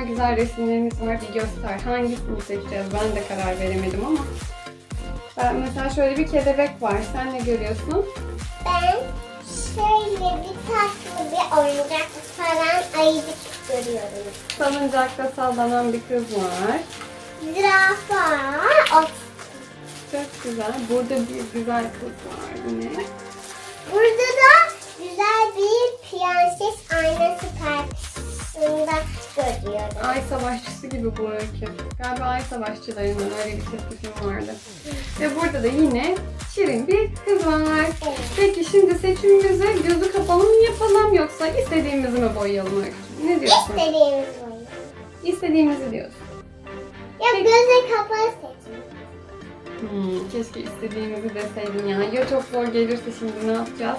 kadar güzel resimlerimiz var bir göster. Hangisini seçeceğiz ben de karar veremedim ama. Ben mesela şöyle bir kelebek var. Sen ne görüyorsun? Ben şöyle bir tatlı bir oyuncak falan ayıcık görüyorum. Salıncakta sallanan bir kız var. Zürafa var. O- Çok güzel. Burada bir güzel kız var yine. Burada da güzel bir prenses aynası karşısında görüyorum. Ay Savaşçısı gibi bu öykü. Galiba Ay Savaşçılarından öyle bir çizgi film vardı. Ve burada da yine şirin bir kız var. Peki şimdi seçimimizi gözü kapalı mı yapalım yoksa istediğimizi mi boyayalım öykü? Ne diyorsun? İstediğimiz oyun. İstediğimizi diyorsun. Ya gözü kapalı seçin. Hmm, keşke istediğimizi deseydin ya. Ya çok zor gelirse şimdi ne yapacağız?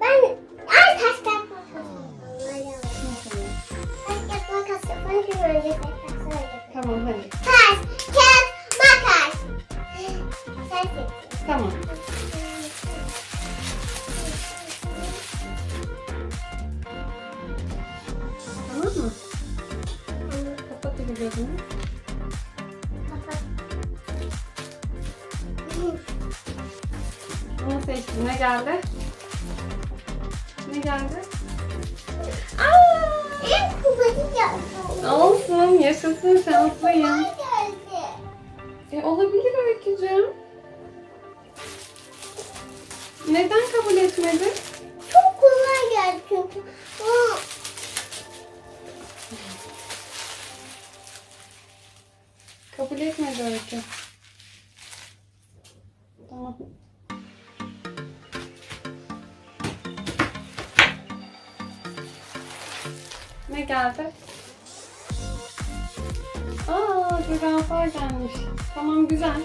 Ben ay taş kağıt makas yapalım. Şimdi önce tek taş söyle. Tamam hadi. Taş kağıt makas. Sen seç. Tamam. Tamam olabilir zürafa gelmiş. Tamam güzel.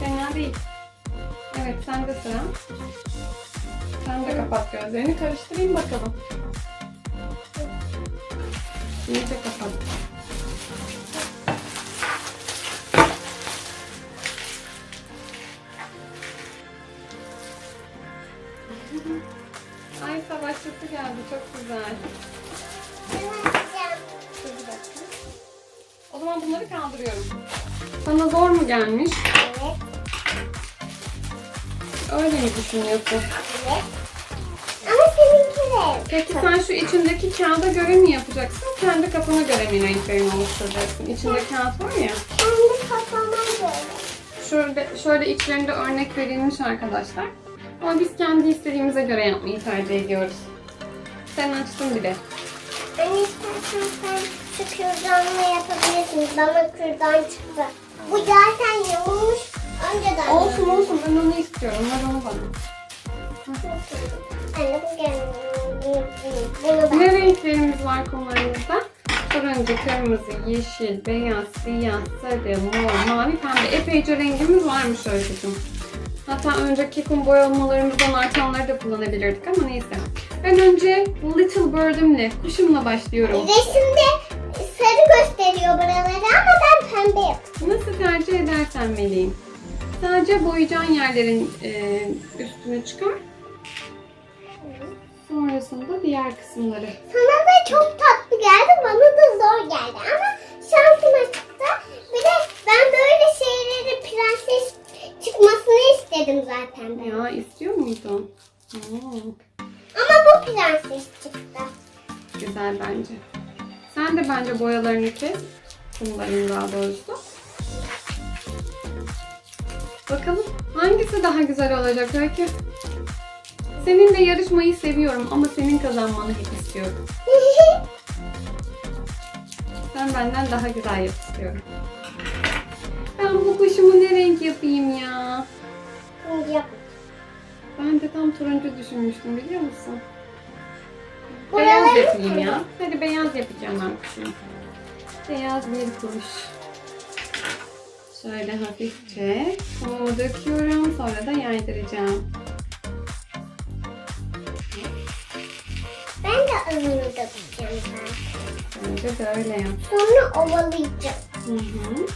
Fena değil. Evet sen de sıra. Sen de kapat gözlerini. Karıştırayım bakalım. İyice kapat. Ay savaşçısı geldi. Çok güzel. Bunları kaldırıyorum. Sana zor mu gelmiş? Evet. Öyle mi düşünüyorsun? Evet. Ama seninki de. Peki sen şu içindeki kağıda göre mi yapacaksın? Kendi kafana göre mi renklerini oluşturacaksın? İçinde kağıt var ya. Kendi kafama göre. Şöyle, şöyle içlerinde örnek verilmiş arkadaşlar. Ama biz kendi istediğimize göre yapmayı tercih ediyoruz. Sen açtın bile. Ben istersen sen şu kürdanla yapabilirsin. Bana kürdan çıktı. Bu zaten yamulmuş. Önceden Olsun olsun ben onu istiyorum. Ver onu bana. Anne bu gelmiyor. Bunu ben. Ne renklerimiz var kumlarımızda? Turuncu, kırmızı, yeşil, beyaz, siyah, sarı, mor, mavi, pembe. Epeyce rengimiz varmış Öykücüğüm. Hatta önceki kum boyamalarımızdan artanları da kullanabilirdik ama neyse. Ben önce Little Bird'ümle, kuşumla başlıyorum. Resimde sarı gösteriyor buraları ama ben pembe yaptım. Nasıl tercih edersen Meleğim. Sadece boyayacağın yerlerin e, üstüne çıkar. Sonrasında diğer kısımları. Sana da çok tatlı geldi, bana da zor geldi ama şansıma çıktı. Bir de ben böyle şeyleri prenses çıkmasını istedim zaten ben. Ya istiyor muydun? Hmm. Ama bu prenses çıktı. Güzel bence. Sen de bence boyalarını kes. Kumların daha doğrusu. Bakalım hangisi daha güzel olacak Öykü? Seninle yarışmayı seviyorum ama senin kazanmanı hep istiyorum. Sen benden daha güzel yap istiyorum. Ben bu kuşumu ne renk yapayım ya? Şimdi yap. Ben de tam turuncu düşünmüştüm biliyor musun? Beyaz yapayım ya. Hadi beyaz yapacağım ben kuşumu. Beyaz bir kuş. Şöyle hafifçe kumumu döküyorum. Sonra da yaydıracağım. Ben de önünü dökeceğim ben. Bence de öyle yap. Sonra ovalayacağım. Hı hı.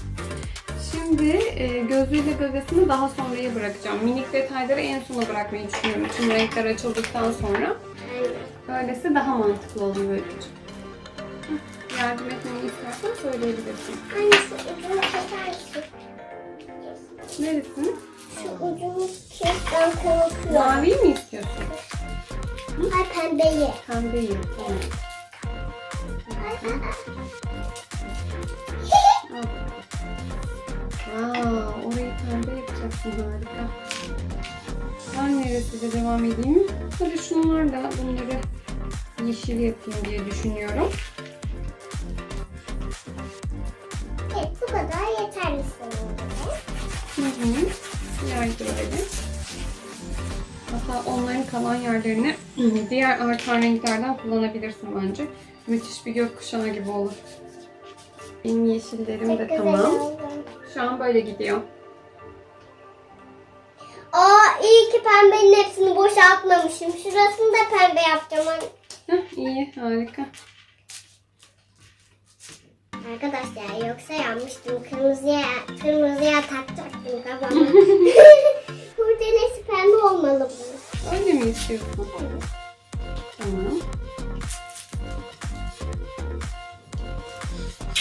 Şimdi e, gözüyle gagasını daha sonraya bırakacağım. Minik detayları en sona bırakmayı düşünüyorum. Tüm renkler açıldıktan sonra. Böylesi daha mantıklı oluyor Öykücüğüm. Hı, Yardım etmemi istersen söyleyebilirsin. Şu ucunu keser misin? Neresini? Şu ucunu kes ben korkuyorum. Maviyi mi istiyorsun? Ay pembeyi. Pembeyi. Tamam. Aa, orayı pembe yapacaksın harika. Ben neresiyle devam edeyim? Hadi şunlarla bunları yeşil yapayım diye düşünüyorum. Evet bu kadar yeterli sanırım. Hı hı. Yaydır öyle. Hatta onların kalan yerlerini diğer artan renklerden kullanabilirsin bence. Müthiş bir gökkuşağı gibi olur. Benim yeşillerim de Çok güzel tamam. oldu. Şu an böyle gidiyor. Aa iyi ki pembenin hepsini boşaltmamışım. Şurasını da pembe yapacağım. Heh, iyi, harika. Arkadaşlar yoksa yanmıştım. Kırmızıya, kırmızıya takacaktım kafama. Burada nesi pembe olmalı bu. Öyle mi istiyorsun? Tamam.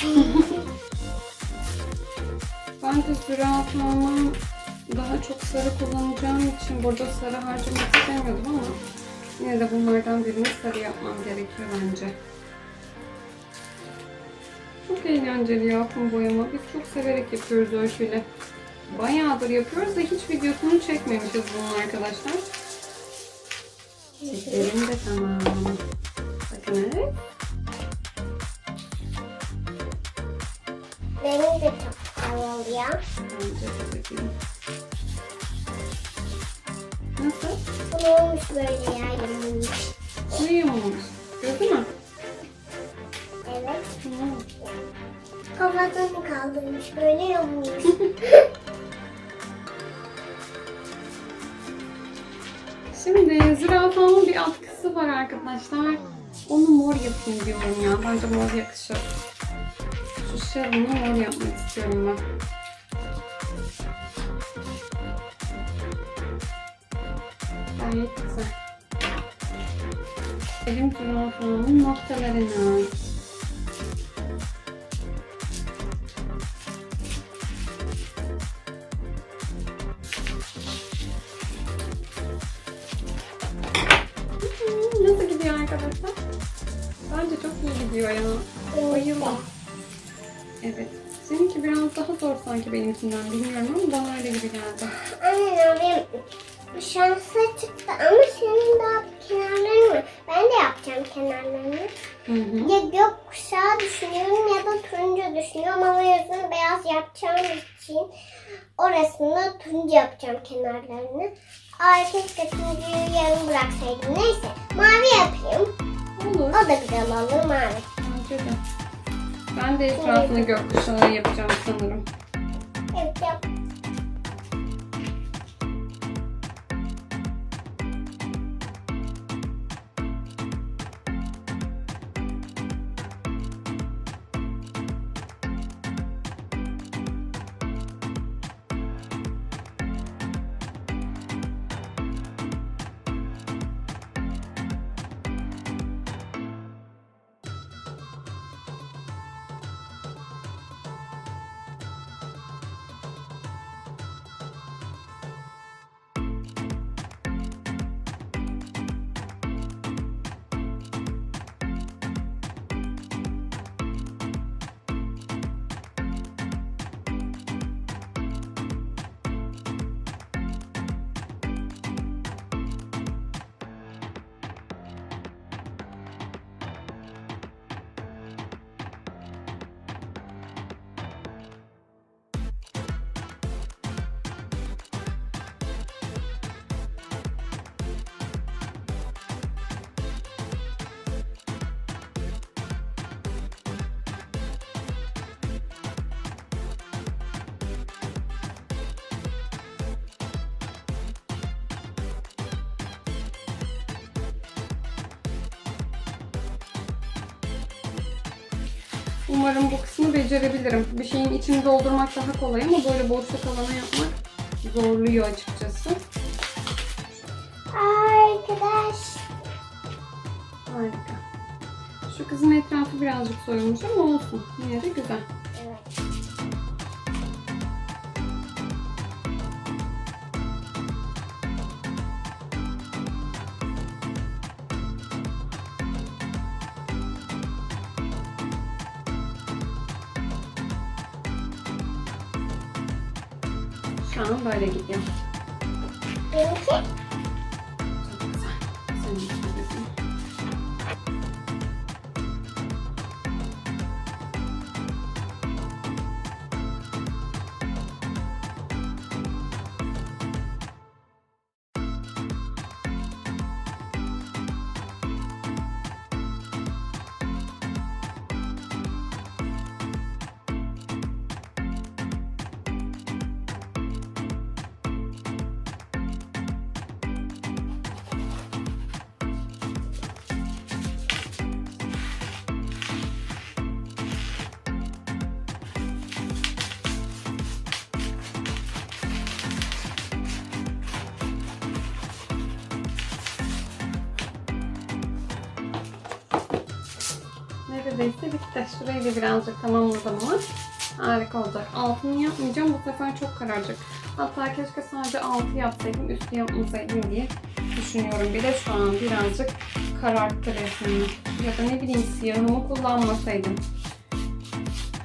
ben de zürafanın daha çok sarı kullanacağım için burada sarı harcamak istemiyordum ama yine de bunlardan birini sarı yapmam gerekiyor bence. Çok eğlenceli ya kum boyama. Biz çok severek yapıyoruz öyküyle. Bayağıdır yapıyoruz da hiç videosunu çekmemişiz bunun arkadaşlar. Çiçeklerim de tamam. Bakın evet. Benim de çok güzel oluyor. Bence de bakayım. Nasıl? Olmuş böyle ya yanılmış. Ne yamulmuş? Gördün mü? Evet. Tamam. Kafasını kaldırmış böyle yanılmış. Şimdi zürafanın bir atkısı var arkadaşlar. Onu mor yapayım diyorum ya. Bence mor yakışır. Şu şalını mor yapmak istiyorum ben. Gayet güzel. Elim zürafanın noktalarına. Hmm, Nasıl gidiyor arkadaşlar? Bence çok iyi gidiyor ya. Bayıldım. Evet. Seninki biraz daha zor sanki benimkinden bilmiyorum ama bana öyle gibi geldi. Anne benim şansa ama senin daha kenarlarını mı? Ben de yapacağım kenarlarını. Hı hı. Ya gökkuşağı düşünüyorum ya da turuncu düşünüyorum ama yüzünü beyaz yapacağım için orasını turuncu yapacağım kenarlarını. Ay keşke turuncuyu yarım bıraksaydım. Neyse mavi yapayım. Olur. O da güzel olur mavi. Bence de. Ben de etrafını gökkuşağı yapacağım sanırım. Evet Umarım bu kısmı becerebilirim. Bir şeyin içini doldurmak daha kolay ama böyle boşluk alanı yapmak zorluyor açıkçası. Arkadaş. Harika. Şu kızın etrafı birazcık soyulmuş ama olsun. Yine de güzel. Şu an böyle gidiyor. Benimki Neredeyse bitti. Şurayı da birazcık tamamladım ama harika olacak. Altını yapmayacağım. Bu sefer çok kararacak. Hatta keşke sadece altı yapsaydım, üstü yapmasaydım diye düşünüyorum. Bir de şu an birazcık kararttı resmini. Ya da ne bileyim siyahımı kullanmasaydım.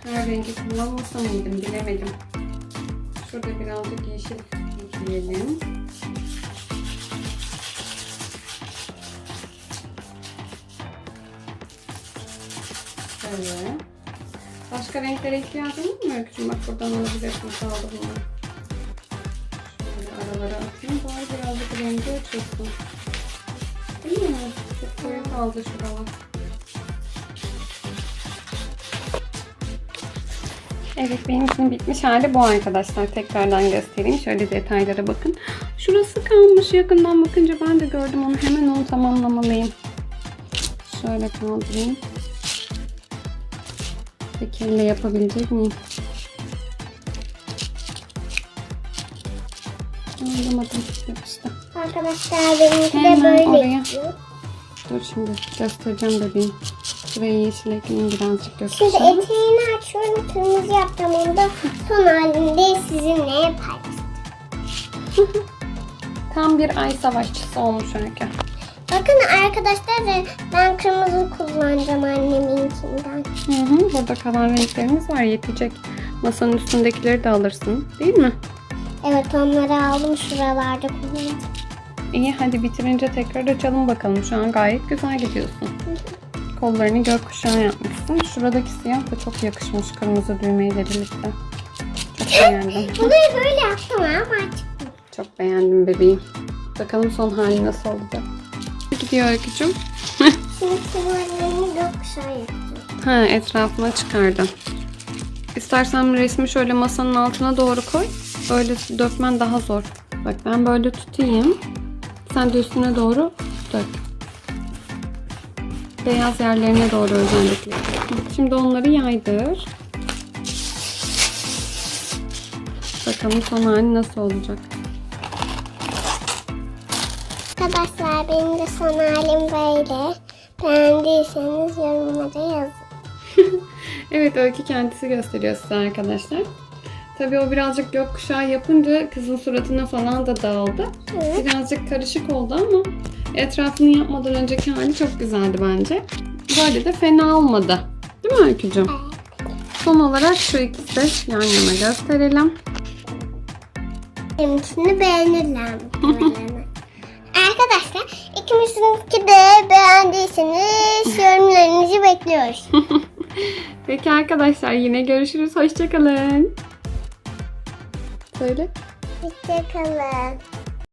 Her rengi kullanmasa mıydım bilemedim. Şurada birazcık yeşil ekleyelim. Şöyle. Başka renklere ihtiyacın var mı Öykücüğüm? Bak buradan alabilirsin sağ ol bunlar. Şöyle aralara atayım. Bari birazcık rengi açılsın. Değil mi? Çok koyu kaldı şuralar. Evet benim için bitmiş hali bu arkadaşlar. Tekrardan göstereyim. Şöyle detaylara bakın. Şurası kalmış yakından bakınca ben de gördüm onu. Hemen onu tamamlamalıyım. Şöyle kaldırayım. Peki elle yapabilecek miyim? Anlamadım. Yapıştı. arkadaşlar benimki de böyle oraya. gidiyor. Dur şimdi göstereceğim bebeğim. Şurayı yeşil ekleyeyim birazcık Şimdi göstereceğim. eteğini açıyorum. Kırmızı yapacağım. Onu da son halinde sizinle paylaşacağım. Tam bir ay savaşçısı olmuş Öykü. Bakın arkadaşlar ben kırmızı kullanacağım anneminkinden. Hı hı, burada kalan renklerimiz var yetecek. Masanın üstündekileri de alırsın değil mi? Evet onları aldım şuralarda kullanacağım. İyi hadi bitirince tekrar açalım bakalım. Şu an gayet güzel gidiyorsun. Kollarını gökkuşağı yapmışsın. Şuradaki siyah da çok yakışmış kırmızı düğmeyle birlikte. Çok beğendim. Bunu böyle yaptım ama açık. Çok beğendim bebeğim. Bakalım son hali nasıl olacak. Gidiyor Öykücüğüm. Şimdi yapacağım. Ha etrafına çıkardım. İstersen resmi şöyle masanın altına doğru koy. Öyle dökmen daha zor. Bak ben böyle tutayım. Sen de üstüne doğru dök. Beyaz yerlerine doğru özellikle. Şimdi onları yaydır. Bakalım son hali nasıl olacak. Arkadaşlar benim de son halim böyle. Beğendiyseniz yorumlara yazın. Evet Öykü kendisi gösteriyor size arkadaşlar. Tabii o birazcık gökkuşağı yapınca kızın suratına falan da dağıldı. Evet. Birazcık karışık oldu ama etrafını yapmadan önceki hali çok güzeldi bence. Böyle de fena olmadı. Değil mi Öykücüğüm? Son olarak şu ikisi yan yana gösterelim. Benimkini beğenirler muhtemelen. Arkadaşlar ikimizinki de beğendiyseniz yorumlarınızı bekliyoruz. Peki arkadaşlar yine görüşürüz. Hoşçakalın. Söyle. Hoşçakalın.